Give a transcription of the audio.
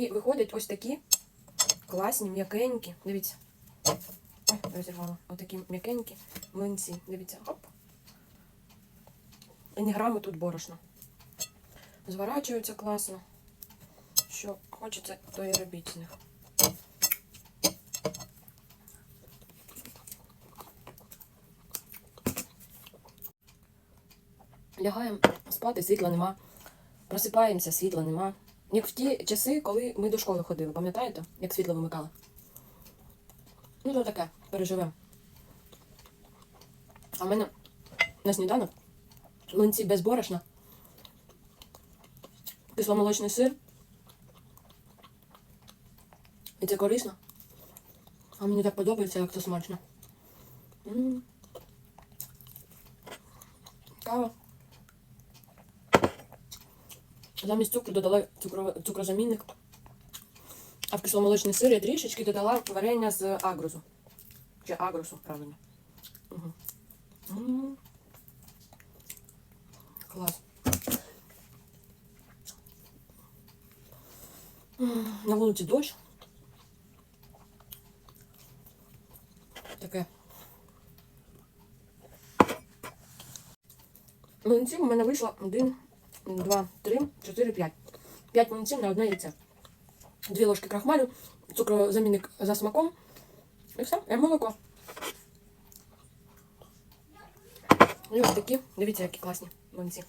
І виходять ось такі класні, м'якенькі. Дивіться. Ой, розірвала. Отакі м'якенькі млинці. Дивіться, оп. І ні граму тут борошна. Зворачуються класно. Що хочеться, то і робіть з них. Лягаємо спати, світла нема. Просипаємося, світла нема. Як в ті часи, коли ми до школи ходили, пам'ятаєте, як світло вимикали? Ну, то таке, переживемо. А в мене на сніданок млинці без борошна, кисломолочний сир. І це корисно. А мені так подобається, як це смачно. М. Кава. Замість цукру додала цукро- цукрозамінник. А в кисломолочний сир я трішечки додала варення з агрузу. Чи агрусу, правильно. Угу. Клас. На вулиці дощ. Таке. Млинців у мене вийшло 1, 2, 3, 4, 5. 5 млинців на одне яйце. Дві ложки крахмалю, цукрозамінник за смаком. І все, і молоко. І ось такі, дивіться, які класні млинці.